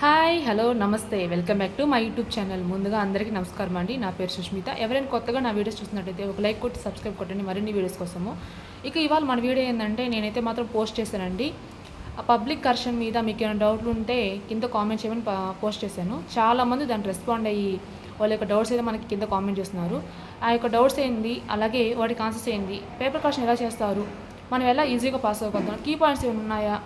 Hi hello నమస్తే. Welcome back to my YouTube channel ముందుగా అందరికీ నమస్కారం అండి. నా పేరు సుష్మిత. ఎవరైనా కొత్తగా నా వీడియోస్ చూసినట్టయితే ఒక లైక్ కొట్టి సబ్స్క్రైబ్ కొట్టండి. మరిన్ని వీడియోస్ కోసము. ఇక ఇవాళ మన వీడియో ఏంటంటే నేనైతే మాత్రం పోస్ట్ చేశానండి. పబ్లిక్ కర్షన్ మీద మీకు ఏమైనా డౌట్లు ఉంటే కింద కామెంట్ చేయమని పోస్ట్ చేశాను. చాలామంది దాన్ని రెస్పాండ్ అయ్యి వాళ్ళ యొక్క డౌట్స్ అయితే మనకి కింద కామెంట్ చేస్తున్నారు. ఆ యొక్క డౌట్స్ ఏంది? అలాగే వాటికి ఆన్సర్స్ ఏంది? పేపర్ కర్షన్ ఎలా చేస్తారు? మనం ఎలా ఈజీగా పాస్ అవుతాం కీ పాయింట్స్ ఏమైనా ఉన్నాయా?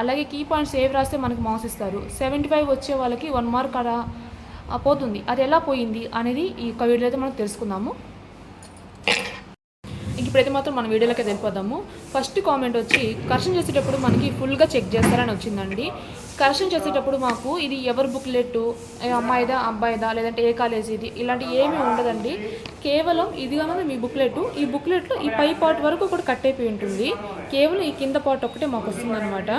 అలాగే కీ పాయింట్స్ ఏవి రాస్తే మనకి మార్క్స్ ఇస్తారు. సెవెంటీ ఫైవ్ వచ్చే వాళ్ళకి వన్ మార్క్ అలా పోతుంది. అది ఎలా పోయింది అనేది ఈ యొక్క వీడియో అయితే మనం తెలుసుకుందాము. ఇప్పుడైతే మాత్రం మన వీడియోలోకి వెళ్ళిపోదాము. ఫస్ట్ కామెంట్ వచ్చి కరెక్షన్ చేసేటప్పుడు మనకి ఫుల్గా చెక్ చేస్తారని వచ్చిందండి. కరెక్షన్ చేసేటప్పుడు మాకు ఇది ఎవరి బుక్లెట్ అమ్మాయిదా అబ్బాయిదా లేదంటే ఏ కాలేజీది ఇలాంటి ఏమీ ఉండదండి. కేవలం ఇది కనుక మీ బుక్లెట్ ఈ బుక్లెట్లో ఈ పై పార్ట్ వరకు కూడా కట్ అయిపోయి ఉంటుంది. కేవలం ఈ కింద పార్ట్ ఒకటే మాకు వస్తుందన్నమాట.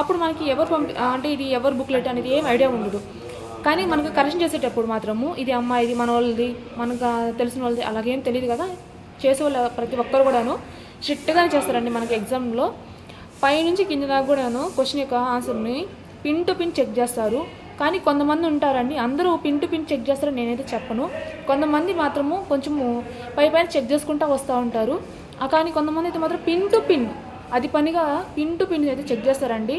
అప్పుడు మనకి ఎవరు పంపి అంటే ఇది ఎవరు బుక్లెట్ అనేది ఏం ఐడియా ఉండదు. కానీ మనకు కరెక్షన్ చేసేటప్పుడు మాత్రము ఇది అమ్మాయిది మన వాళ్ళది మనకు తెలిసిన వాళ్ళది అలాగేం తెలియదు కదా. చేసే వాళ్ళ ప్రతి ఒక్కరు కూడాను స్ట్రిక్ట్గానే చేస్తారండి మనకి ఎగ్జామ్లో. పైనుంచి కింద దాకా కూడాను క్వశ్చన్ యొక్క ఆన్సర్ని పిన్ టు పిన్ చెక్ చేస్తారు. కానీ కొంతమంది ఉంటారండి అందరూ పిన్ టు పిన్ చెక్ చేస్తారని నేనైతే చెప్పను. కొంతమంది మాత్రము కొంచెము పై పైన చెక్ చేసుకుంటూ వస్తూ ఉంటారు. కానీ కొంతమంది అయితే మాత్రం పిన్ టు పిన్ అది పనిగా పిన్ టు పిన్ అయితే చెక్ చేస్తారండి.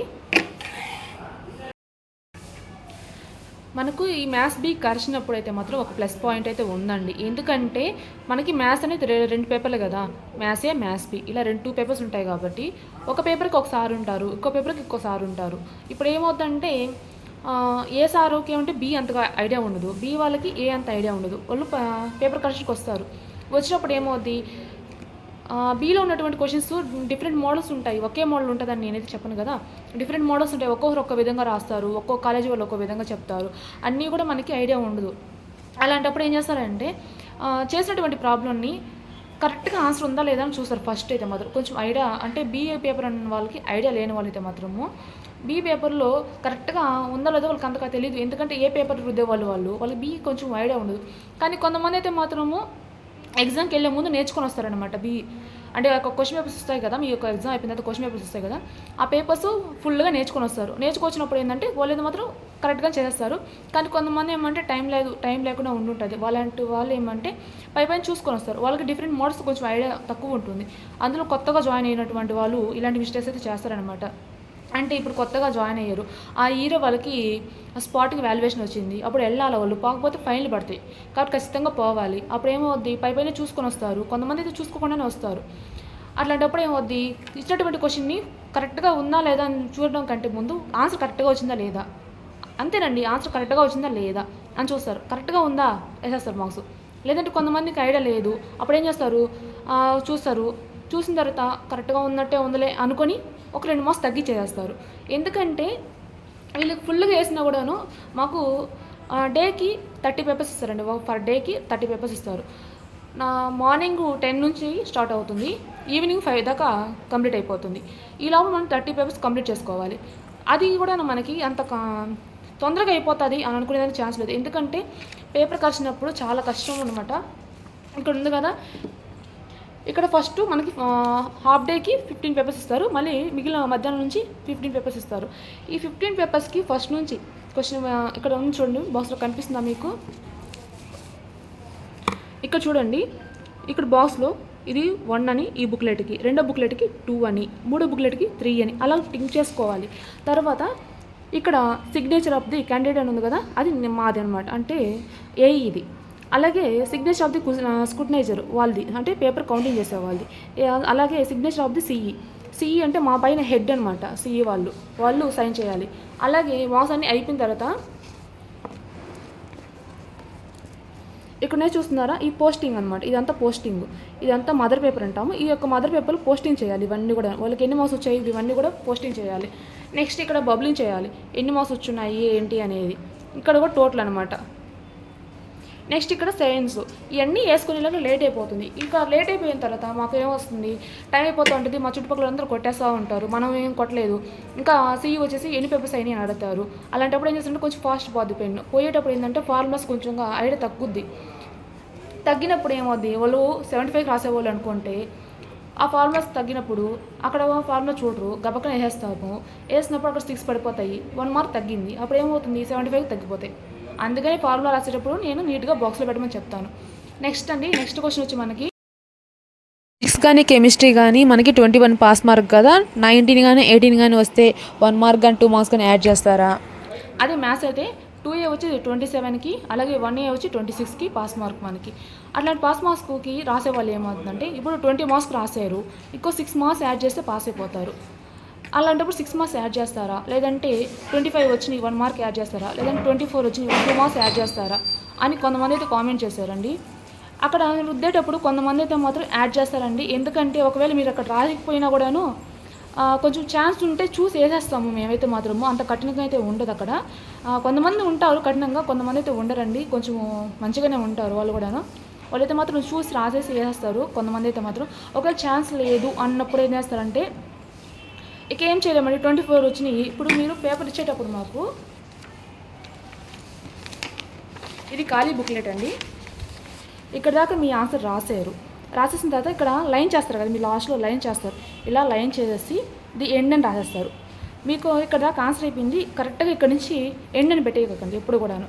మనకు ఈ మ్యాథ్స్ బీ కరిచినప్పుడు అయితే మాత్రం ఒక ప్లస్ పాయింట్ అయితే ఉందండి. ఎందుకంటే మనకి మ్యాథ్స్ అనేది రెండు పేపర్లు కదా. మ్యాథ్స్ ఏ మ్యాథ్స్ బి ఇలా రెండు టూ పేపర్స్ ఉంటాయి కాబట్టి ఒక పేపర్కి ఒకసారి ఉంటారు ఇంకో పేపర్కి ఇంకో సార్ ఉంటారు. ఇప్పుడు ఏమవుతుందంటే ఏ సారుకి ఏమంటే బి అంతగా ఐడియా ఉండదు. బి వాళ్ళకి ఏ అంత ఐడియా ఉండదు. వాళ్ళు పేపర్ కరెక్షన్కి వస్తారు. వచ్చినప్పుడు ఏమవుద్ది? బీలో ఉన్నటువంటి క్వశ్చన్స్ డిఫరెంట్ మోడల్స్ ఉంటాయి. ఒకే మోడల్ ఉంటుందని నేనైతే చెప్పను కదా. డిఫరెంట్ మోడల్స్ ఉంటాయి. ఒక్కొక్కరు ఒక్క విధంగా రాస్తారు. ఒక్కో కాలేజీ వాళ్ళు ఒక్కో విధంగా చెప్తారు. అన్నీ కూడా మనకి ఐడియా ఉండదు. అలాంటప్పుడు ఏం చేస్తారంటే చేసినటువంటి ప్రాబ్లమ్ని కరెక్ట్గా ఆన్సర్ ఉందా లేదా అని చూస్తారు ఫస్ట్ అయితే మాత్రం. కొంచెం ఐడియా అంటే బీఏ పేపర్ అన్న వాళ్ళకి ఐడియా లేని వాళ్ళైతే మాత్రము బీ పేపర్లో కరెక్ట్గా ఉందా లేదో వాళ్ళకి అంతగా తెలియదు ఎందుకంటే ఏ పేపర్ రుద్దే వాళ్ళు. వాళ్ళు వాళ్ళకి బీ కొంచెం ఐడియా ఉండదు. కానీ కొంతమంది అయితే మాత్రము ఎగ్జామ్కి వెళ్ళే ముందు నేర్చుకొని వస్తారనమాట బి అంటే ఒక క్వశ్చన్ పేపర్స్ వస్తాయి కదా మీ యొక్క ఎగ్జామ్ అయిపోయిన తర్వాత క్వశ్చన్ పేపర్స్ వస్తాయి కదా ఆ పేపర్స్ ఫుల్గా నేర్చుకొని వస్తారు. నేర్చుకొచ్చినప్పుడు ఏంటంటే వాళ్ళు ఏదో మాత్రం కరెక్ట్గా చేస్తారు కానీ కొంతమంది ఏమంటే టైం లేదు టైం లేకుండా ఉండుంటుంది. వాళ్ళంటి వాళ్ళు ఏమంటే పై పైన చూసుకొని వస్తారు. వాళ్ళకి డిఫరెంట్ మోడల్స్ కొంచెం ఐడియా తక్కువ ఉంటుంది. అందులో కొత్తగా జాయిన్ అయినటువంటి వాళ్ళు ఇలాంటి మిస్టేక్స్ అయితే చేస్తారనమాట అంటే ఇప్పుడు కొత్తగా జాయిన్ అయ్యారు. ఆ హీరో వాళ్ళకి స్పాట్కి వాల్యుయేషన్ వచ్చింది. అప్పుడు వెళ్ళాలి వాళ్ళు. పోకపోతే ఫైన్లు పడతాయి. కాబట్టి ఖచ్చితంగా పోవాలి. అప్పుడు ఏమవుద్ది? పై పైన చూసుకొని వస్తారు. కొంతమంది అయితే చూసుకోకుండానే వస్తారు. అట్లాంటప్పుడు ఏమవుద్ది? ఇచ్చినటువంటి క్వశ్చన్ని కరెక్ట్గా ఉందా లేదా అని చూడడం కంటే ముందు ఆన్సర్ కరెక్ట్గా వచ్చిందా లేదా? అంతేనండి. ఆన్సర్ కరెక్ట్గా వచ్చిందా లేదా అని చూస్తారు. కరెక్ట్గా ఉందా? వేసేస్తారు మార్క్స్. లేదంటే కొంతమందికి ఐడియా లేదు. అప్పుడు ఏం చేస్తారు? చూస్తారు. చూసిన తర్వాత కరెక్ట్గా ఉన్నట్టే ఉందిలే అనుకొని ఒక రెండు మార్క్స్ తగ్గించేస్తారు ఎందుకంటే వీళ్ళకి ఫుల్గా వేసినా కూడాను మాకు డేకి థర్టీ పేపర్స్ ఇస్తారండి. పర్ డేకి థర్టీ పేపర్స్ ఇస్తారు. నా మార్నింగ్ టెన్ నుంచి స్టార్ట్ అవుతుంది. ఈవినింగ్ ఫైవ్ దాకా కంప్లీట్ అయిపోతుంది. ఈ లోపల మనం థర్టీ పేపర్స్ కంప్లీట్ చేసుకోవాలి. అది కూడా మనకి అంత కా- తొందరగా అయిపోతుంది అని అనుకునేదానికి ఛాన్స్ లేదు. ఎందుకంటే పేపర్ కలిసినప్పుడు చాలా కష్టం అనమాట ఇక్కడ ఉంది కదా ఇక్కడ ఫస్ట్ మనకి హాఫ్ డేకి ఫిఫ్టీన్ పేపర్స్ ఇస్తారు. మళ్ళీ మిగిలిన మధ్యాహ్నం నుంచి ఫిఫ్టీన్ పేపర్స్ ఇస్తారు. ఈ ఫిఫ్టీన్ పేపర్స్కి ఫస్ట్ నుంచి క్వశ్చన్ ఇక్కడ ఉంది చూడండి బాక్స్లో కనిపిస్తుందా మీకు? ఇక్కడ చూడండి ఇక్కడ బాక్స్లో ఇది వన్ అని ఈ బుక్లెట్కి రెండో బుక్లెట్కి టూ అని మూడో బుక్లెట్కి త్రీ అని అలా టింక్ చేసుకోవాలి. తర్వాత ఇక్కడ సిగ్నేచర్ ఆఫ్ ది క్యాండిడేట్ అని ఉంది కదా అది మాది అనమాట అంటే ఏ ఇది. అలాగే సిగ్నేచర్ ఆఫ్ ది స్క్రూటనైజర్ వాళ్ళది. అంటే పేపర్ కౌంటింగ్ చేసే వాళ్ళది. అలాగే signature of the C E C E అంటే మా పైన హెడ్ అనమాట సిఈ వాళ్ళు. వాళ్ళు సైన్ చేయాలి. అలాగే మాస్ అన్ని అయిపోయిన తర్వాత ఇక్కడనే చూస్తున్నారా? ఈ పోస్టింగ్ అనమాట ఇదంతా పోస్టింగ్ ఇదంతా మదర్ పేపర్ అంటాము. ఈ యొక్క మదర్ పేపర్ పోస్టింగ్ చేయాలి ఇవన్నీ కూడా. వాళ్ళకి ఎన్ని మార్క్స్ వచ్చాయి? ఇవన్నీ కూడా పోస్టింగ్ చేయాలి. నెక్స్ట్ ఇక్కడ బబ్లింగ్ చేయాలి. ఎన్ని మార్క్స్ వచ్చున్నాయి? ఏంటి అనేది. ఇక్కడ కూడా టోటల్ అనమాట నెక్స్ట్ ఇక్కడ సైన్స్ ఇవన్నీ వేసుకునేలాగా లేట్ అయిపోతుంది. ఇంకా లేట్ అయిపోయిన తర్వాత మాకు ఏమొస్తుంది టైం అయిపోతూ ఉంటుంది మా చుట్టుపక్కల అందరూ కొట్టేస్తూ ఉంటారు. మనం ఏం కొట్టలేదు. ఇంకా సీఈ వచ్చేసి ఎన్ని పేపర్స్ అయినాయి అని అడుగుతారు. అలాంటప్పుడు ఏం చేస్తుంటే కొంచెం ఫాస్ట్ పోద్ది పెన్ పోయేటప్పుడు ఏంటంటే ఫార్ములాస్ కొంచెం ఐడియా తగ్గుద్ది. తగ్గినప్పుడు ఏమవుద్ది? వాళ్ళు సెవెంటీ ఫైవ్ రాసేవాళ్ళు అనుకుంటే ఆ ఫార్ములాస్ తగ్గినప్పుడు అక్కడ ఫార్ములా చూడరు. గబక్కన వేసేస్తాము. వేసినప్పుడు అక్కడ సిక్స్ పడిపోతాయి. వన్ మార్క్ తగ్గింది. అప్పుడు ఏమవుతుంది? సెవెంటీ ఫైవ్ తగ్గిపోతాయి. అందుకని ఫార్ములా రాసేటప్పుడు నేను నీట్గా బాక్స్లో పెట్టమని చెప్తాను. నెక్స్ట్ అండి నెక్స్ట్ క్వశ్చన్ వచ్చి మనకి ఫిజిక్స్ కానీ కెమిస్ట్రీ కానీ మనకి ట్వంటీ వన్ పాస్ మార్క్ కదా నైన్టీన్ కానీ ఎయిటీన్ కానీ వస్తే వన్ మార్క్ కానీ టూ మార్క్స్ కానీ యాడ్ చేస్తారా? అదే మ్యాథ్స్ అయితే టూ ఏ వచ్చి ట్వంటీ సెవెన్కి అలాగే వన్ ఏ వచ్చి ట్వంటీ సిక్స్కి పాస్ మార్క్ మనకి. అట్లాంటి పాస్ మార్క్స్కి రాసే వాళ్ళు ఏమవుతుందంటే ఇప్పుడు ట్వంటీ మార్క్స్ రాశారు ఇంకో సిక్స్ మార్క్స్ యాడ్ చేస్తే పాస్ అయిపోతారు. అలాంటప్పుడు సిక్స్ మార్క్స్ యాడ్ చేస్తారా? లేదంటే ట్వంటీ ఫైవ్ వచ్చిన వన్ మార్క్ యాడ్ చేస్తారా? లేదంటే ట్వంటీ ఫోర్ వచ్చిన టూ మార్క్స్ యాడ్ చేస్తారా? అని కొంతమంది అయితే కామెంట్ చేశారండి. అక్కడ రుద్దేటప్పుడు కొంతమంది అయితే మాత్రం యాడ్ చేస్తారండి. ఎందుకంటే ఒకవేళ మీరు అక్కడ రాలేకపోయినా కూడాను కొంచెం ఛాన్స్ ఉంటే చూసి వేసేస్తాము మేమైతే మాత్రము. అంత కఠినంగా అయితే ఉండదు అక్కడ. కొంతమంది ఉంటారు కఠినంగా కొంతమంది అయితే ఉండరండి. కొంచెం మంచిగానే ఉంటారు వాళ్ళు కూడాను. వాళ్ళైతే మాత్రం చూసి రాసేసి వేసేస్తారు కొంతమంది అయితే మాత్రం. ఒకవేళ ఛాన్స్ లేదు అన్నప్పుడు ఏం చేస్తారంటే ఇక ఏం చేయలేమండి ట్వంటీ ఫోర్ వచ్చినాయి. ఇప్పుడు మీరు పేపర్ ఇచ్చేటప్పుడు మాకు ఇది ఖాళీ బుక్లెట్ అండి. ఇక్కడ దాకా మీ ఆన్సర్ రాసారు రాసేసిన తర్వాత ఇక్కడ లైన్ చేస్తారు కదా మీ లాస్ట్లో లైన్ చేస్తారు. ఇలా లైన్ చేసేసి ది ఎండ్ అని రాసేస్తారు. మీకు ఇక్కడ దాకా ఆన్సర్ అయిపోయింది. కరెక్ట్గా ఇక్కడ నుంచి ఎండ్ అని పెట్టేయకండి ఎప్పుడు కూడాను.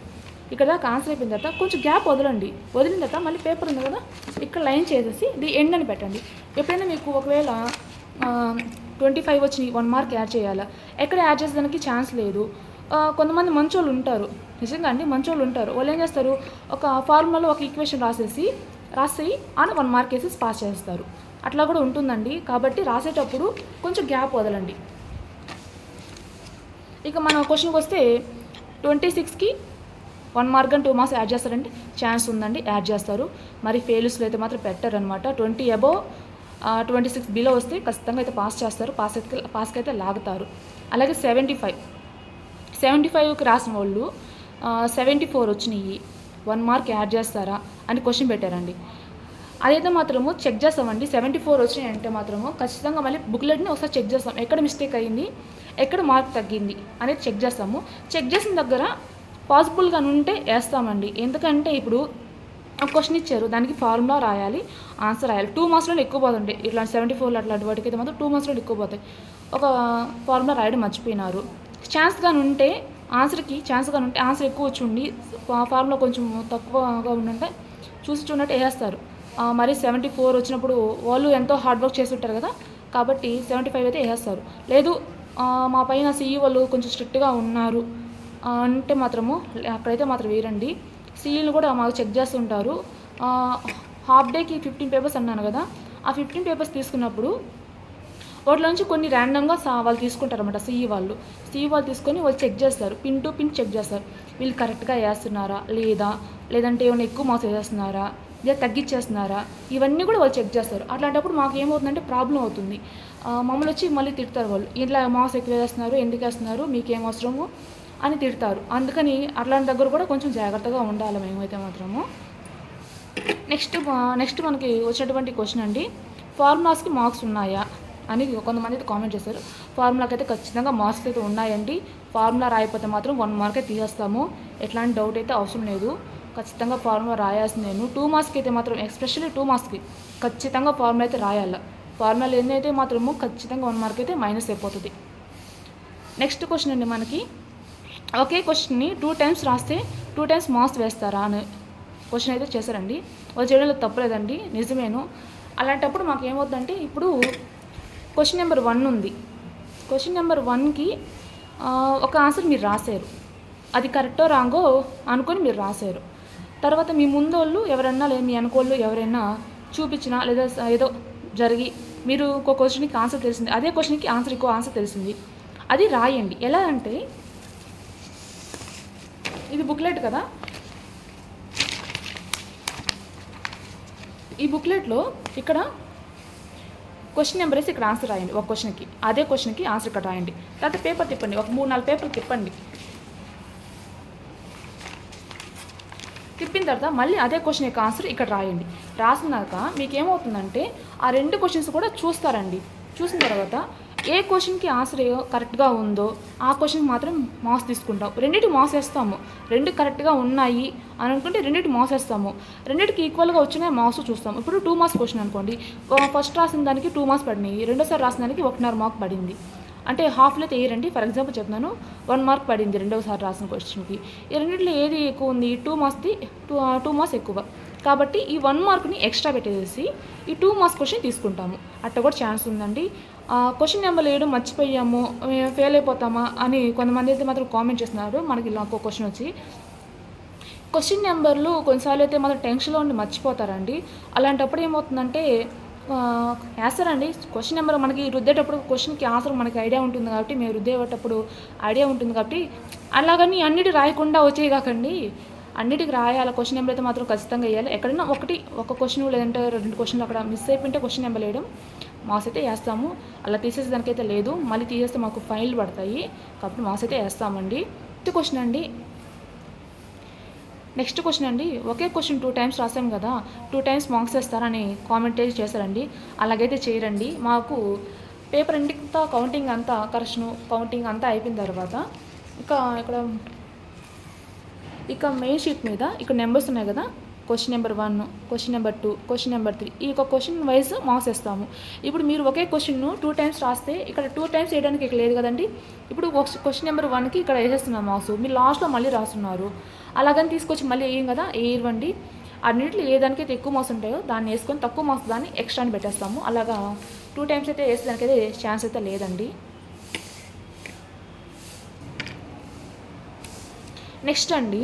ఇక్కడ దాకా ఆన్సర్ అయిపోయిన తర్వాత కొంచెం గ్యాప్ వదలండి. వదిలిన తర్వాత మళ్ళీ పేపర్ ఉంది కదా ఇక్కడ లైన్ చేసేసి ది ఎండ్ అని పెట్టండి. ఎప్పుడైనా మీకు ఒకవేళ ట్వంటీ ఫైవ్ వచ్చి వన్ మార్క్ యాడ్ చేయాలా? ఎక్కడ యాడ్ చేసేదానికి ఛాన్స్ లేదు. కొంతమంది మంచోళ్ళు ఉంటారు. నిజంగా అండి మంచోళ్ళు ఉంటారు. వాళ్ళు ఏం చేస్తారు? ఒక ఫార్ములాలో ఒక ఈక్వేషన్ రాసేసి రాసి అని వన్ మార్క్ వేసి పాస్ చేస్తారు. అట్లా కూడా ఉంటుందండి. కాబట్టి రాసేటప్పుడు కొంచెం గ్యాప్ వదలండి. ఇక మన క్వశ్చన్కి వస్తే ట్వంటీ సిక్స్కి వన్ మార్క్ అని టూ మార్క్స్ యాడ్ చేస్తారంటే ఛాన్స్ ఉందండి యాడ్ చేస్తారు. మరి ఫెయిల్స్లో అయితే మాత్రం పెట్టారనమాట twenty above twenty six below వస్తే ఖచ్చితంగా అయితే పాస్ చేస్తారు. పాస్ అయితే పాస్కి అయితే లాగుతారు. అలాగే సెవెంటీ ఫైవ్. సెవెంటీ ఫైవ్కి రాసిన వాళ్ళు సెవెంటీ ఫోర్ వచ్చినాయి. వన్ మార్క్ యాడ్ చేస్తారా అని క్వశ్చన్ పెట్టారండి. అదైతే మాత్రము చెక్ చేస్తామండి. సెవెంటీ ఫోర్ వచ్చినాయి అంటే మాత్రము ఖచ్చితంగా మళ్ళీ బుక్లెట్ని ఒకసారి చెక్ చేస్తాం. ఎక్కడ మిస్టేక్ అయ్యింది ఎక్కడ మార్క్ తగ్గింది? అనేది చెక్ చేస్తాము. చెక్ చేసిన దగ్గర పాసిబుల్గా ఉంటే వేస్తామండి. ఎందుకంటే ఇప్పుడు క్వశ్చన్ ఇచ్చారు. దానికి ఫార్ములా రాయాలి. ఆన్సర్ రాయాలి. టూ మార్క్స్లో ఎక్కువ పోతుంటాయి ఇట్లా సెవెంటీ ఫోర్ అట్లాంటి వాటికి అయితే మాత్రం టూ మార్క్స్లో ఎక్కువ పోతాయి. ఒక ఫార్ములా రాయడం మర్చిపోయినారు. ఛాన్స్ కానీ ఉంటే ఆన్సర్కి ఛాన్స్ కానీ ఉంటే ఆన్సర్ ఎక్కువ వచ్చి ఉండి ఫార్ములా కొంచెం తక్కువగా ఉండంటే చూసి చూడట్టు వేసేస్తారు మరి సెవెంటీ ఫోర్ వచ్చినప్పుడు వాళ్ళు ఎంతో హార్డ్ వర్క్ చేసి ఉంటారు కదా కాబట్టి సెవెంటీ ఫైవ్ అయితే వేసేస్తారు లేదు మా పైన సిఈ వాళ్ళు కొంచెం స్ట్రిక్ట్గా ఉన్నారు అంటే మాత్రము అక్కడైతే మాత్రం వేరండి సీఈలు కూడా మాకు చెక్ చేస్తుంటారు. హాఫ్ డేకి ఫిఫ్టీన్ పేపర్స్ అన్నాను కదా ఆ ఫిఫ్టీన్ పేపర్స్ తీసుకున్నప్పుడు వాటిలోంచి కొన్ని ర్యాండమ్గా వాళ్ళు తీసుకుంటారు అనమాట సిఈ వాళ్ళు. సిఈ వాళ్ళు తీసుకొని వాళ్ళు చెక్ చేస్తారు. పిన్ టు పిన్ చెక్ చేస్తారు. వీళ్ళు కరెక్ట్గా వేస్తున్నారా? లేదా? లేదంటే ఏమైనా ఎక్కువ మార్క్స్ వేసేస్తున్నారా? లేదా తగ్గించేస్తున్నారా ఇవన్నీ కూడా వాళ్ళు చెక్ చేస్తారు. అట్లాంటప్పుడు మాకు ఏమవుతుందంటే ప్రాబ్లం అవుతుంది. మమ్మల్ని వచ్చి మళ్ళీ తిడతారు వాళ్ళు. ఇట్లా మార్క్స్ ఎక్కువ వేస్తున్నారు ఎందుకు వేస్తున్నారు? మీకేం అవసరము? అని తిడతారు. అందుకని అట్లాంటి దగ్గర కూడా కొంచెం జాగ్రత్తగా ఉండాలి మేమైతే మాత్రము. నెక్స్ట్ నెక్స్ట్ మనకి వచ్చినటువంటి క్వశ్చన్ అండి. ఫార్ములాస్కి మార్క్స్ ఉన్నాయా? అని కొంతమంది అయితే కామెంట్ చేశారు. ఫార్ములాకి అయితే ఖచ్చితంగా మార్క్స్ అయితే ఉన్నాయండి. ఫార్ములా రాయకపోతే మాత్రం వన్ మార్క్ అయితే తీసేస్తాము. ఎట్లాంటి డౌట్ అయితే అవసరం లేదు. ఖచ్చితంగా ఫార్ములా రాయాల్సింది. నేను టూ మార్క్స్కి అయితే మాత్రం ఎస్పెషల్లీ టూ మార్క్స్కి ఖచ్చితంగా ఫార్ములా అయితే రాయాలి. ఫార్ములా లేనైతే మాత్రము ఖచ్చితంగా వన్ మార్క్ అయితే మైనస్ అయిపోతుంది. నెక్స్ట్ క్వశ్చన్ అండి మనకి. ఒకే క్వశ్చన్ని టూ టైమ్స్ రాస్తే టూ టైమ్స్ మార్క్స్ వేస్తారా అని. క్వశ్చన్ అయితే చేశారండి. వాళ్ళు చేయడంలో తప్పలేదండి. నిజమేను. అలాంటప్పుడు మాకు ఏమవుతుందంటే ఇప్పుడు క్వశ్చన్ నెంబర్ వన్ ఉంది. క్వశ్చన్ నెంబర్ వన్కి ఒక ఆన్సర్ మీరు రాశారు. అది కరెక్టో రాంగో అనుకొని మీరు రాశారు. తర్వాత మీ ముందోళ్ళు ఎవరన్నా లేదా మీ అనుకోళ్ళు ఎవరైనా చూపించినా లేదా ఏదో జరిగి మీరు ఒక క్వశ్చన్కి ఆన్సర్ తెలిసింది. అదే క్వశ్చన్కి ఆన్సర్ ఇంకో ఆన్సర్ తెలిసింది. అది రాయండి. ఎలా అంటే ఇది బుక్లెట్ కదా. ఈ బుక్లెట్లో ఇక్కడ క్వశ్చన్ నెంబర్ వేసి ఇక్కడ ఆన్సర్ రాయండి ఒక క్వశ్చన్కి అదే క్వశ్చన్కి ఆన్సర్ ఇక్కడ రాయండి. తర్వాత పేపర్ తిప్పండి ఒక మూడు నాలుగు పేపర్లు తిప్పండి. తిప్పిన తర్వాత మళ్ళీ అదే క్వశ్చన్ యొక్క ఆన్సర్ ఇక్కడ రాయండి. రాసినాక మీకు ఏమవుతుందంటే ఆ రెండు క్వశ్చన్స్ కూడా చూస్తారండి. చూసిన తర్వాత ఏ క్వశ్చన్కి ఆన్సర్ కరెక్ట్గా ఉందో ఆ క్వశ్చన్కి మాత్రం మార్క్స్ తీసుకుంటాం రెండింటి మార్క్స్ వేస్తాము. రెండు కరెక్ట్గా ఉన్నాయి అని అనుకుంటే రెండింటి మార్క్స్ వేస్తాము. రెండింటికి ఈక్వల్గా వచ్చిన మార్క్స్ చూస్తాం ఇప్పుడు టూ మార్క్స్ క్వశ్చన్ అనుకోండి. ఫస్ట్ రాసిన దానికి టూ మార్క్స్ పడినాయి. రెండోసారి రాసిన దానికి ఒకటిన్నర మార్క్ పడింది. అంటే హాఫ్లో అయితే వేయరండి ఫర్ ఎగ్జాంపుల్ చెప్తున్నాను. వన్ మార్క్ పడింది రెండోసారి రాసిన క్వశ్చన్కి ఈ రెండింటిలో ఏది ఎక్కువ ఉంది? టూ మార్క్స్ది టూ టూ మార్క్స్ ఎక్కువ. కాబట్టి ఈ వన్ మార్క్ని ఎక్స్ట్రా పెట్టేసి ఈ టూ మార్క్స్ క్వశ్చన్ తీసుకుంటాము. అట్ట కూడా ఛాన్స్ ఉందండి. క్వశ్చన్ నెంబర్ వేయడం మర్చిపోయాము ఫెయిల్ అయిపోతామా అని కొంతమంది అయితే మాత్రం కామెంట్ చేస్తున్నారు. మనకి ఇలా ఒక క్వశ్చన్ వచ్చి క్వశ్చన్ నెంబర్లు కొన్నిసార్లు అయితే మాత్రం టెన్షన్లో ఉండి మర్చిపోతారండి. అలాంటప్పుడు ఏమవుతుందంటే ఆ, వేస్తారండి. క్వశ్చన్ నెంబర్ మనకి రుద్దేటప్పుడు క్వశ్చన్కి ఆన్సర్ మనకి ఐడియా ఉంటుంది కాబట్టి మేము రుద్దేటప్పుడు ఐడియా ఉంటుంది కాబట్టి అలాగని అన్నిటి రాయకుండా వచ్చేవి కాకండి. అన్నిటికి రాయాలి. క్వశ్చన్ నెంబర్ అయితే మాత్రం ఖచ్చితంగా వేయాలి. ఎక్కడైనా ఒకటి ఒక క్వశ్చన్ లేదంటే రెండు క్వశ్చన్లు అక్కడ మిస్ అయిపోయింటే క్వశ్చన్ నెంబర్ వేయడం. మాస్ అయితే వేస్తాము. అలా తీసేసే దానికైతే లేదు. మళ్ళీ తీసేస్తే మాకు ఫైన్లు పడతాయి. కాబట్టి మాస్ అయితే వేస్తామండి. ఫిఫ్త్ క్వశ్చన్ అండి. నెక్స్ట్ క్వశ్చన్ అండి. ఒకే క్వశ్చన్ టూ టైమ్స్ రాసాం కదా. టూ టైమ్స్ మార్క్స్ వేస్తారని కామెంట్ చేశారండి. అలాగైతే చేయరండి. మాకు పేపర్ అంతా కౌంటింగ్ అంతా కరెక్షన్ కౌంటింగ్ అంతా అయిపోయిన తర్వాత ఇక ఇక్కడ ఇక మెయిన్ షీట్ మీద ఇక్కడ నెంబర్స్ ఉన్నాయి కదా. Question number one question number two question number three ఈ ఒక క్వశ్చన్ వైజ్ మార్క్స్ వేస్తాము. ఇప్పుడు మీరు ఒకే క్వశ్చన్ను టూ టైమ్స్ రాస్తే ఇక్కడ టూ టైమ్స్ వేయడానికి ఇక్కడ లేదు కదండి? ఇప్పుడు క్వశ్చన్ నెంబర్ వన్కి ఇక్కడ వేసేస్తున్నాం మార్క్స్ మీరు లాస్ట్లో మళ్ళీ రాస్తున్నారు. అలాగని తీసుకొచ్చి మళ్ళీ వేయం కదా? వేయవండి అన్నింటిలో ఏ దానికైతే ఎక్కువ మార్క్స్ ఉంటాయో దాన్ని వేసుకొని తక్కువ మార్క్స్ దాన్ని ఎక్స్ట్రా అని పెట్టేస్తాము. అలాగా టూ టైమ్స్ అయితే వేసేదానికైతే ఛాన్స్ అయితే లేదండి. నెక్స్ట్ అండి.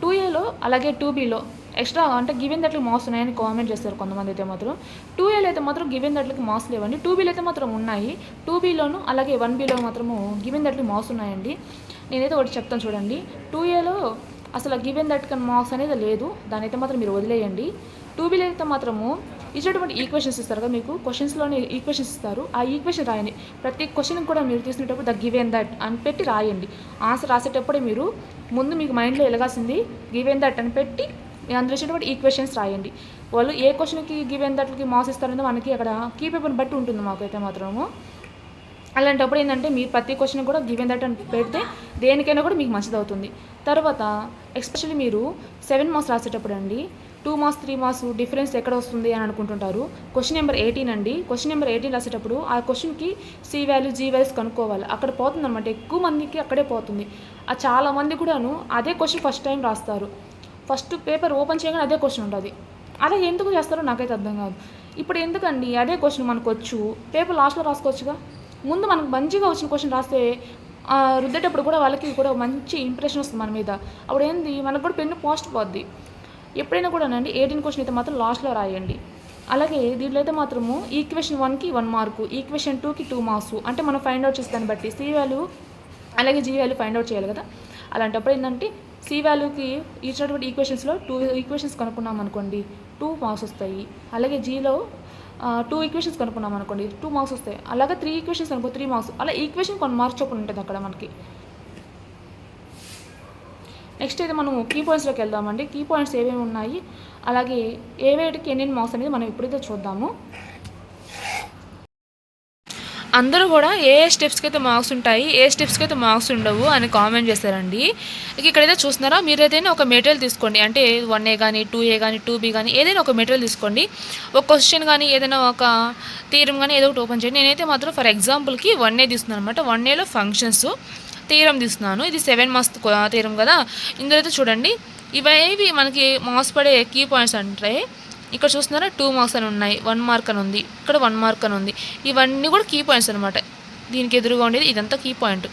టూ ఏలో అలాగే టూ బీలో ఎక్స్ట్రా అంటే గివెన్ దట్లకి మార్క్స్ ఉన్నాయని కామెంట్ చేస్తారు కొంతమంది అయితే మాత్రం. టూ ఏలో అయితే మాత్రం గివెన్ దట్లకి మార్క్స్ లేవండి. టూ బీలో అయితే మాత్రం ఉన్నాయి. టూ బీలోను అలాగే వన్ బీలో మాత్రము గివెన్ దట్లకి మార్క్స్ ఉన్నాయండి. నేనైతే ఒకటి చెప్తాను చూడండి. టూ ఏలో అసలు గివెన్ దట్ కన్ మార్క్స్ అనేది లేదు. దాని అయితే మాత్రం మీరు వదిలేయండి. టూ బీలో అయితే మాత్రము ఇచ్చేటువంటి ఈక్వేషన్స్ ఇస్తారు కదా మీకు? క్వశ్చన్స్లోనే ఈక్వేషన్స్ ఇస్తారు. ఆ ఈక్వేషన్ రాయండి. ప్రతి క్వశ్చన్ కూడా మీరు తీసుకునేటప్పుడు ద గివెన్ దట్ అని పెట్టి రాయండి. ఆన్సర్ రాసేటప్పుడే మీరు ముందు మీకు మైండ్లో ఎలగాల్సింది గివెన్ దట్ అని పెట్టి అందులో ఇచ్చినటువంటి ఈక్వెషన్స్ రాయండి. వాళ్ళు ఏ క్వశ్చన్కి గివెన్ దట్కి మార్క్స్ ఇస్తారనేది మనకి అక్కడ కీ పేపర్ని బట్టి ఉంటుంది మాకైతే మాత్రము. అలాంటప్పుడు ఏంటంటే మీరు ప్రతి క్వశ్చన్ కూడా గివెన్ దట్ అని పెడితే దేనికైనా కూడా మీకు మంచిది అవుతుంది తర్వాత ఎస్పెషల్లీ మీరు సెవెన్ మార్క్స్ రాసేటప్పుడు అండి two marks three marks difference ఎక్కడ వస్తుంది అని అనుకుంటుంటారు. క్వశ్చన్ నెంబర్ ఎయిటీన్ అండి. క్వశ్చన్ నెంబర్ ఎయిటీన్ రాసేటప్పుడు ఆ క్వశ్చన్కి సి వాల్యూ జీ వాల్యూస్ కనుక్కోవాలి. అక్కడ పోతుంది అనమాట ఎక్కువ మందికి అక్కడే పోతుంది. ఆ చాలా మంది కూడాను అదే క్వశ్చన్ ఫస్ట్ టైం రాస్తారు. ఫస్ట్ పేపర్ ఓపెన్ చేయగానే అదే క్వశ్చన్ ఉంటుంది. అలా ఎందుకు చేస్తారో నాకైతే అర్థం కాదు. ఇప్పుడు ఎందుకండి అదే క్వశ్చన్ మనకు వచ్చు పేపర్ లాస్ట్లో రాసుకోవచ్చుగా? ముందు మనకు మంచిగా వచ్చిన క్వశ్చన్ రాస్తే రుద్దేటప్పుడు కూడా వాళ్ళకి కూడా మంచి ఇంప్రెషన్ వస్తుంది మన మీద. అప్పుడు ఏంది మనకు కూడా పెన్ను పోస్ట్ పోద్ది. ఎప్పుడైనా కూడా అండి ఎయిటీన్ క్వశ్చన్ అయితే మాత్రం లాస్ట్లో రాయండి. అలాగే దీంట్లో అయితే మాత్రము ఈక్వేషన్ వన్కి వన్ మార్కు ఈక్వేషన్ టూకి టూ మార్క్స్ అంటే మనం ఫైండ్ అవుట్ చేసే దాన్ని బట్టి సి వాల్యూ అలాగే జీ వాల్యూ ఫైండ్ అవుట్ చేయాలి కదా. అలాంటప్పుడు ఏంటంటే సి వాల్యూకి ఇచ్చినటువంటి ఈక్వేషన్స్లో టూ ఈక్వేషన్స్ కనుక్కున్నాం అనుకోండి టూ మార్క్స్ వస్తాయి. అలాగే జీలో టూ ఈక్వేషన్స్ కనుక్కున్నాం అనుకోండి టూ మార్క్స్ వస్తాయి. అలాగే త్రీ ఈక్వేషన్స్ అనుకో త్రీ మార్క్స్ అలా ఈక్వేషన్ కొన్ని మార్క్స్ చొప్పున ఉంటుంది అక్కడ మనకి. నెక్స్ట్ అయితే మనం కీ పాయింట్స్లోకి వెళ్దామండి. కీ పాయింట్స్ ఏమేమి ఉన్నాయి? అలాగే ఏవేటికి ఎన్ని మార్క్స్ అనేది మనం ఇప్పుడైతే చూద్దాము. అందరూ కూడా ఏ ఏ స్టెప్స్కి అయితే మార్క్స్ ఉంటాయి ఏ స్టెప్స్కి అయితే మార్క్స్ ఉండవు అని కామెంట్ చేశారండి ఇక ఇక్కడైతే చూస్తున్నారా? మీరు ఏదైనా ఒక మెటీరియల్ తీసుకోండి. అంటే వన్ ఏ కానీ టూ ఏ కానీ టూ బీ కానీ ఏదైనా ఒక మెటీరియల్ తీసుకోండి. ఒక క్వశ్చన్ కానీ ఏదైనా ఒక తీరం కానీ ఏదో ఒకటి ఓపెన్ చేయండి. నేనైతే మాత్రం ఫర్ ఎగ్జాంపుల్కి వన్ ఏ తీసుకున్నాను అనమాట వన్ ఏలో ఫంక్షన్స్. తీరం తీస్తున్నాను. ఇది సెవెన్ మార్క్స్ తీరం కదా. ఇందులో అయితే చూడండి ఇవేవి మనకి మార్క్స్ పడే కీ పాయింట్స్ అంటే ఇక్కడ చూస్తున్నారా టూ మార్క్స్ అని ఉన్నాయి. వన్ మార్క్ అని ఉంది. ఇక్కడ వన్ మార్క్ అని ఉంది. ఇవన్నీ కూడా కీ పాయింట్స్ అనమాట దీనికి ఎదురుగా ఉండేది ఇదంతా కీ పాయింట్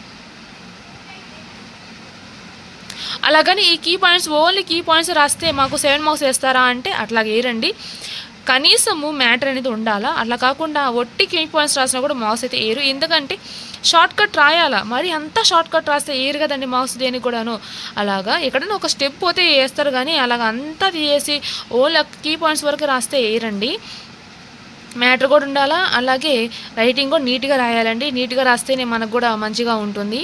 అలాగని ఈ key points only key points రాస్తే మాకు సెవెన్ మార్క్స్ వేస్తారా అంటే అట్లాగే వేయరండి కనీసము మ్యాటర్ అనేది ఉండాలా? అట్లా కాకుండా ఒట్టి కీ పాయింట్స్ రాసినా కూడా మార్క్స్ అయితే ఏరు. ఎందుకంటే షార్ట్ కట్ రాయాలా? మరి అంతా షార్ట్ కట్ రాస్తే ఏరు కదండి మార్క్స్ దేనికి కూడాను? అలాగా ఎక్కడైనా ఒక స్టెప్ పోతే వేస్తారు కానీ అలాగ అంతా తీసేసి ఓల్ కీ పాయింట్స్ వరకు రాస్తే ఏరండి. మ్యాటర్ కూడా ఉండాలా? అలాగే రైటింగ్ కూడా నీట్గా రాయాలండి. నీట్గా రాస్తేనే మనకు కూడా మంచిగా ఉంటుంది.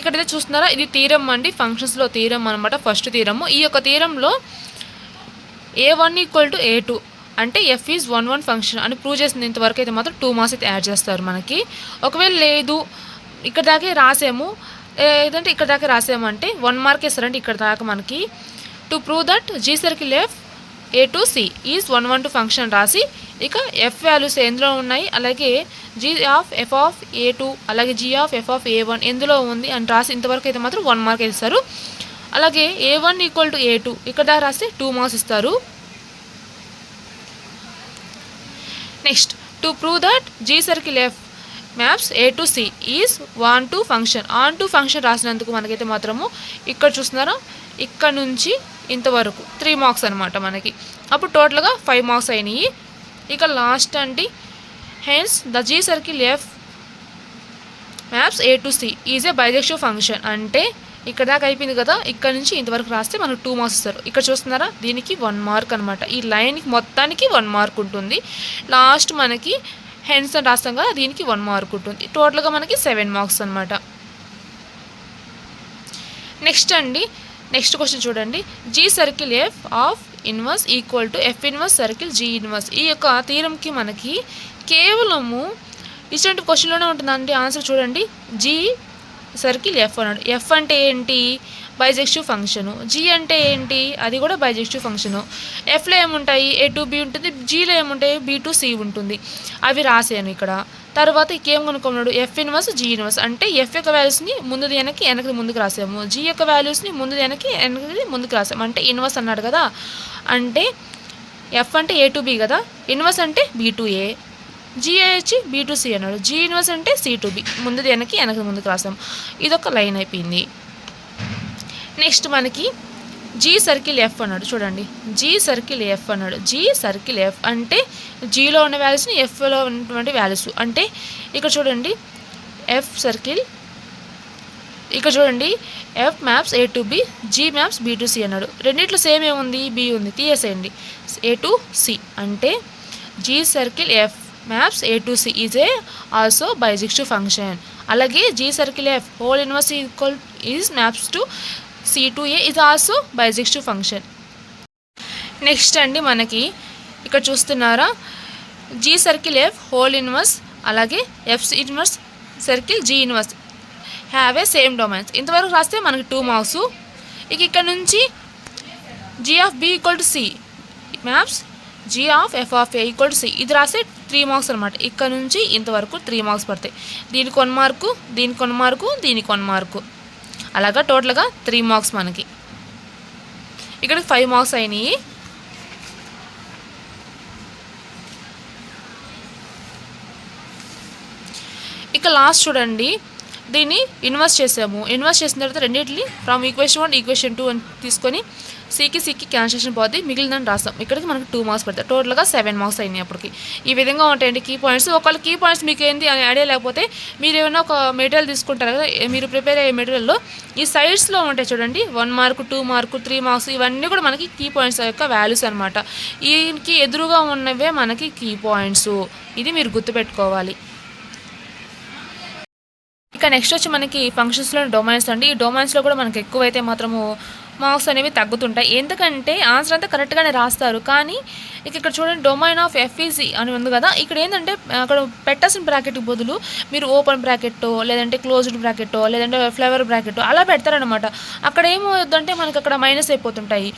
ఇక్కడైతే చూస్తున్నారా? ఇది తీరం అండి ఫంక్షన్స్లో తీరం అనమాట ఫస్ట్ తీరము ఈ యొక్క తీరంలో A one equal to A two అంటే F is one one function అని ప్రూవ్ చేసిన ఇంతవరకు అయితే మాత్రం టూ మార్క్స్ అయితే యాడ్ చేస్తారు మనకి. ఒకవేళ లేదు ఇక్కడ దాకే రాసాము. ఏదంటే ఇక్కడ దాకా రాసాము అంటే వన్ మార్క్ వేస్తారంటే ఇక్కడ దాకా మనకి. To prove that G circle F A to C is one one to function రాసి ఇక ఎఫ్ వాల్యూస్ ఎందులో ఉన్నాయి? అలాగే G of F of A two అలాగే G of F of A one ఎందులో ఉంది? అని రాసి ఇంతవరకు అయితే మాత్రం వన్ మార్క్ ఇస్తారు అలాగే A one equal to A two ఇక్కడ దాకా రాస్తే టూ మార్క్స్ ఇస్తారు. Next to prove that G circle F maps A to C is one to function onto function రాసినందుకు మనకైతే మాత్రము ఇక్కడ చూస్తున్నారా? ఇక్కడ నుంచి ఇంతవరకు త్రీ మార్క్స్ అనమాట మనకి. అప్పుడు టోటల్గా ఫైవ్ మార్క్స్ అయినాయి. ఇక లాస్ట్ అండి. Hence the G circle F maps A to C is a bijection function అంటే ఇక్కడ దాకా అయిపోయింది కదా ఇక్కడ నుంచి ఇంతవరకు రాస్తే మనకు టూ మార్క్స్ ఇస్తారు. ఇక్కడ చూస్తున్నారా? దీనికి వన్ మార్క్ అనమాట ఈ లైన్కి మొత్తానికి వన్ మార్క్ ఉంటుంది. లాస్ట్ మనకి హెన్స్ అని రాస్తాం కదా దీనికి వన్ మార్క్ ఉంటుంది. టోటల్గా మనకి సెవెన్ మార్క్స్ అనమాట నెక్స్ట్ అండి నెక్స్ట్ క్వశ్చన్ చూడండి. G circle F of inverse equal to F inverse circle G inverse ఈ యొక్క తీరంకి మనకి కేవలము ఇటువంటి క్వశ్చన్లోనే ఉంటుందండి. ఆన్సర్ చూడండి. జీ సర్కిల్ ఎఫ్ అన్నాడు. ఎఫ్ అంటే ఏంటి? బైజెక్టివ్ ఫంక్షను జీ అంటే ఏంటి? అది కూడా బైజెక్టివ్ ఫంక్షను ఎఫ్లో ఏముంటాయి? ఏ టు బి ఉంటుంది. జీలో ఏముంటాయి? బి టు సి ఉంటుంది. అవి రాసాను ఇక్కడ. తర్వాత ఇంకేం కనుక్కున్నాడు? ఎఫ్ ఇన్వర్స్ జీ ఇన్వర్స్ అంటే ఎఫ్ యొక్క వాల్యూస్ని ముందు వెనక్కి వెనక్కి ముందుకు రాసాము. జీ యొక్క వాల్యూస్ని ముందు వెనక్కి వెనక్కి ముందుకు రాసాము. అంటే ఇన్వర్స్ అన్నాడు కదా. అంటే ఎఫ్ అంటే ఏ టు బి కదా. ఇన్వర్స్ అంటే బి టు ఏ జిఏ వచ్చి బి టు సి అన్నాడు. జీ ఇన్వర్స్ అంటే సి టు బి ముందు వెనక్కి వెనక ముందుకు రాసాం ఇదొక లైన్ అయిపోయింది. నెక్స్ట్ మనకి జీ సర్కిల్ ఎఫ్ అన్నాడు. చూడండి. జీ సర్కిల్ ఎఫ్ అన్నాడు. జీ సర్కిల్ ఎఫ్ అంటే జీలో ఉన్న వాల్యూస్ని ఎఫ్లో ఉన్నటువంటి వాల్యూస్ అంటే ఇక్కడ చూడండి. ఎఫ్ సర్కిల్ ఇక్కడ చూడండి. F maps A to B G maps B to C అన్నాడు. రెండిట్లో సేమ్ ఏముంది? బి ఉంది. తీసేసేయండి ఏ టు సి అంటే G circle F maps A to C is a also bijective function అలాగే G circle F whole inverse equal is maps to C to A ఇది also bijective function next అండి మనకి ఇక్కడ చూస్తున్నారా? G circle F whole inverse అలాగే F inverse circle G inverse have a same domains ఇంతవరకు రాస్తే మనకి టూ మార్క్స్ ఇక ఇక్కడ నుంచి G of B equal to C maps G of F of A equal to C ఇది రాస్తే three marks అనమాట ఇక్కడ నుంచి ఇంతవరకు త్రీ మార్క్స్ పడతాయి. దీనికి వన్ మార్కు దీనికి వన్ మార్కు దీనికి వన్ మార్కు. అలాగా టోటల్గా త్రీ మార్క్స్ మనకి. ఇక్కడ ఫైవ్ మార్క్స్ అయినాయి. ఇక లాస్ట్ చూడండి. దీన్ని ఇన్వెస్ట్ చేసాము. ఇన్వెస్ట్ చేసిన తర్వాత రెండింటిని from equation one equation two అని తీసుకొని సీకి సీకి క్యాన్సలేషన్ పోతే మిగిలిందని రాస్తాం. ఇక్కడికి మనకి టూ మార్క్స్ పడతాయి. టోటల్గా సెవెన్ మార్క్స్ అయినాయి అప్పటికి. ఈ విధంగా ఉంటాయండి కీ పాయింట్స్ ఒకవేళ కీ పాయింట్స్ మీకు ఏంటి అని ఐడియా లేకపోతే మీరు ఏమైనా ఒక మెటీరియల్ తీసుకుంటారు కదా మీరు ప్రిపేర్ అయ్యే మెటీరియల్లో ఈ సైడ్స్లో ఉంటాయి చూడండి. One mark two mark three marks ఇవన్నీ కూడా మనకి కీ పాయింట్స్ యొక్క వాల్యూస్ అనమాట ఈకి ఎదురుగా ఉన్నవే మనకి కీ పాయింట్స్ ఇది మీరు గుర్తుపెట్టుకోవాలి. ఇక నెక్స్ట్ వచ్చి మనకి ఫంక్షన్స్లో డొమైన్స్ అండి. ఈ డొమైన్స్లో కూడా మనకి ఎక్కువైతే మాత్రము మార్క్స్ అనేవి తగ్గుతుంటాయి. ఎందుకంటే ఆన్సర్ అంతా కరెక్ట్గానే రాస్తారు. కానీ ఇక ఇక్కడ చూడండి డొమైన్ ఆఫ్ ఎఫ్ఈసి అని ఉంది కదా. ఇక్కడ ఏంటంటే అక్కడ పెట్టాల్సిన బ్రాకెట్ బదులు మీరు ఓపెన్ బ్రాకెట్టో లేదంటే క్లోజ్డ్ బ్రాకెట్టో లేదంటే ఫ్లవర్ బ్రాకెట్టో అలా పెడతారనమాట అక్కడ ఏమవుతుందంటే మనకి అక్కడ మైనస్ అయిపోతుంటాయి.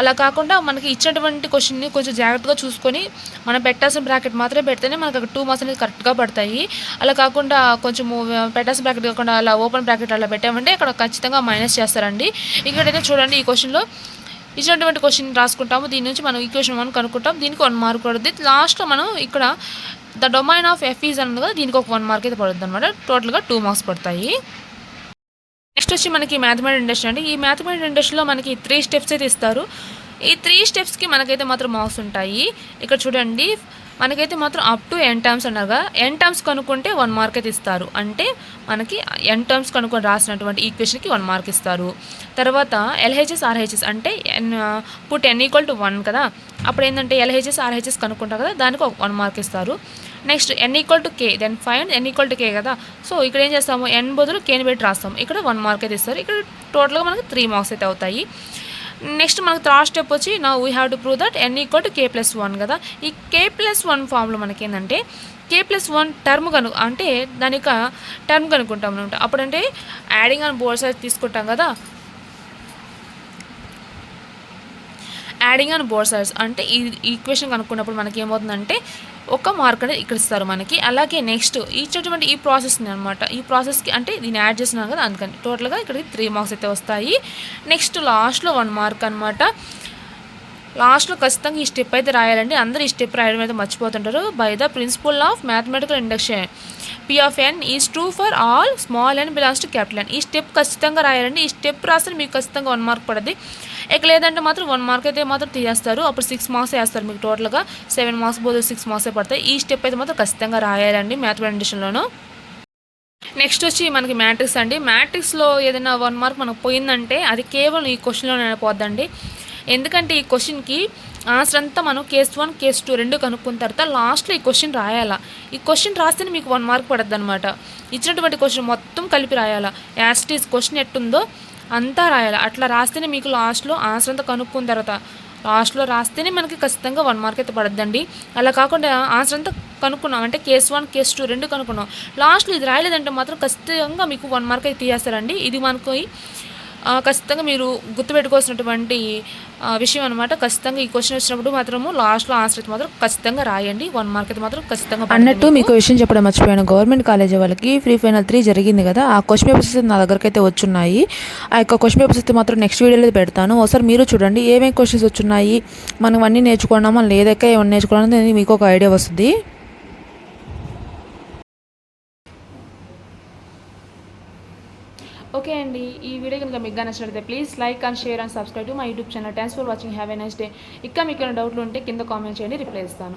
అలా కాకుండా మనకి ఇచ్చినటువంటి క్వశ్చన్ని కొంచెం జాగ్రత్తగా చూసుకొని మనం పెట్టాల్సిన బ్రాకెట్ మాత్రమే పెడితేనే మనకు అక్కడ టూ మార్క్స్ అనేది కరెక్ట్గా పడతాయి. అలా కాకుండా కొంచెం పెట్టాల్సిన బ్రాకెట్ కాకుండా అలా ఓపెన్ బ్రాకెట్ అలా పెట్టామంటే అక్కడ ఖచ్చితంగా మైనస్ చేస్తారండి. ఇక్కడైతే చూడండి ఈ క్వశ్చన్లో ఇచ్చినటువంటి క్వశ్చన్ రాసుకుంటాము. దీని నుంచి మనం ఈక్వేషన్ వన్ కనుక్కుంటాం. దీనికి వన్ మార్క్ పడుతుంది లాస్ట్లో మనం ఇక్కడ ద డొమైన్ ఆఫ్ ఎఫ్ఈజ్ అన్నది కదా దీనికి ఒక వన్ మార్క్ అయితే పడుతుంది అనమాట టోటల్గా టూ మార్క్స్ పడతాయి. నెక్స్ట్ వచ్చి మనకి మ్యాథమెటిక్ ఇండస్ట్రీ అండి. ఈ మ్యాథమెటిక్ ఇండస్ట్రీలో మనకి త్రీ స్టెప్స్ అయితే ఇస్తారు. ఈ త్రీ స్టెప్స్కి మనకైతే మాత్రం మార్క్స్ ఉంటాయి. ఇక్కడ చూడండి. మనకైతే మాత్రం అప్ టు ఎన్ టర్మ్స్ అనగా ఎన్ టర్మ్స్ కనుక్కుంటే వన్ మార్క్ అయితే ఇస్తారు. అంటే మనకి ఎన్ టర్మ్స్ కనుక్కొని రాసినటువంటి ఈక్వేషన్కి వన్ మార్క్ ఇస్తారు. తర్వాత ఎల్హెచ్ఎస్ ఆర్హెచ్ఎస్ అంటే N put N equal to one కదా. అప్పుడు ఏంటంటే ఎల్హెచ్ఎస్ ఆర్హెచ్ఎస్ కనుక్కుంటారు కదా దానికి ఒక వన్ మార్క్ ఇస్తారు. Next N equal to K then five N equal to K కదా. సో ఇక్కడ ఏం చేస్తాము? ఎన్ బదులు కేని పెట్టి రాస్తాము. ఇక్కడ వన్ మార్క్ అయితే ఇస్తారు. ఇక్కడ టోటల్గా మనకి త్రీ మార్క్స్ అయితే అవుతాయి. నెక్స్ట్ మనకు థర్డ్ స్టెప్ వచ్చి నా we have to prove that N equal to K plus one కదా. ఈ కే ప్లస్ వన్ ఫామ్లో మనకి ఏంటంటే కే ప్లస్ వన్ టర్మ్ కను అంటే దాని యొక్క టర్మ్ కనుక్కుంటాం అనమాట అప్పుడంటే యాడింగ్ అని బోర్డ్ సైజ్ తీసుకుంటాం కదా. యాడింగ్ అండ్ బోర్డ్ సైజ్ అంటే ఈ ఈక్వేషన్ కనుక్కున్నప్పుడు మనకి ఏమవుతుందంటే ఒక మార్క్ అనేది ఇక్కడ ఇస్తారు మనకి. అలాగే నెక్స్ట్ ఇచ్చేటువంటి ఈ ప్రాసెస్ అనమాట ఈ ప్రాసెస్కి అంటే దీన్ని యాడ్ చేస్తున్నాను కదా అందుకని. టోటల్గా ఇక్కడికి త్రీ మార్క్స్ అయితే వస్తాయి. నెక్స్ట్ లాస్ట్లో వన్ మార్క్ అనమాట లాస్ట్లో ఖచ్చితంగా ఈ స్టెప్ అయితే రాయాలండి. అందరూ ఈ స్టెప్ రాయడం అయితే మర్చిపోతుంటారు. By the principle of mathematical induction P of N is true for all small and belongs to capital N ఈ స్టెప్ ఖచ్చితంగా రాయాలండి. ఈ స్టెప్ రాస్తే మీకు ఖచ్చితంగా వన్ మార్క్ పడుతుంది ఇక లేదంటే మాత్రం వన్ మార్క్ అయితే మాత్రం తీసేస్తారు. అప్పుడు సిక్స్ మార్క్స్ వేస్తారు మీకు టోటల్గా సెవెన్ మార్క్స్ పోతే సిక్స్ మార్క్సే పడతాయి. ఈ స్టెప్ అయితే మాత్రం ఖచ్చితంగా రాయాలండి మ్యాథమెటికల్ నెక్స్ట్ వచ్చి మనకి మ్యాట్రిక్స్ అండి. మ్యాట్రిక్స్లో ఏదైనా వన్ మార్క్ మనకు పోయిందంటే అది కేవలం ఈ క్వశ్చన్లోనే పోద్దండి ఎందుకంటే ఈ క్వశ్చన్కి ఆన్సర్ అంతా మనం కేస్ వన్ కేస్ టూ రెండు కనుక్కున్న తర్వాత లాస్ట్లో ఈ క్వశ్చన్ రాయాలా. ఈ క్వశ్చన్ రాస్తేనే మీకు వన్ మార్క్ పడద్దు అనమాట ఇచ్చినటువంటి క్వశ్చన్ మొత్తం కలిపి రాయాలా. యాస్టీస్ క్వశ్చన్ ఎట్టుందో అంతా రాయాలి. అట్లా రాస్తేనే మీకు లాస్ట్లో ఆన్సర్ అంతా కనుక్కున్న తర్వాత లాస్ట్లో రాస్తేనే మనకి ఖచ్చితంగా వన్ మార్క్ అయితే పడద్దండి. అలా కాకుండా ఆన్సర్ అంతా కనుక్కున్నాం. అంటే కేస్ వన్ కేస్ టూ రెండు కనుక్కున్నాం. లాస్ట్లో ఇది రాయలేదంటే మాత్రం ఖచ్చితంగా మీకు వన్ మార్క్ అయితే తీయేస్తారండి ఇది మనకు ఖచ్చితంగా మీరు గుర్తుపెట్టుకోవాల్సినటువంటి విషయం అనమాట ఖచ్చితంగా ఈ క్వశ్చన్ వచ్చినప్పుడు మాత్రము లాస్ట్లో ఆన్సర్ అయితే మాత్రం ఖచ్చితంగా రాయండి. వన్ మార్క్ అయితే మాత్రం ఖచ్చితంగా అన్నట్టు మీకు. విషయం చెప్పడం మర్చిపోయాను. గవర్నమెంట్ కాలేజీ వాళ్ళకి ఫ్రీ ఫైనల్ త్రీ జరిగింది కదా ఆ క్వశ్చన్ పేపర్స్ నా దగ్గరికి అయితే వచ్చున్నాయి. ఆ యొక్క క్వశ్చన్ పేపర్స్ అయితే మాత్రం నెక్స్ట్ వీడియోలో పెడతాను. ఒకసారి మీరు చూడండి ఏమేమి క్వశ్చన్స్ వచ్చున్నాయి మనం అన్నీ నేర్చుకున్నామా లేదక్క ఏమన్నా నేర్చుకున్నామా మీకు ఒక ఐడియా వస్తుంది. ఓకే అండి. ఈ వీడియో కనుక మీకు నచ్చినట్లయితే please like and share and subscribe to my YouTube channel. Thanks for watching. Have a nice day. ఇంకా మీకు ఏమైనా డౌట్లు ఉంటే కింద కామెంట్ చేయండి. రిప్లై ఇస్తాను.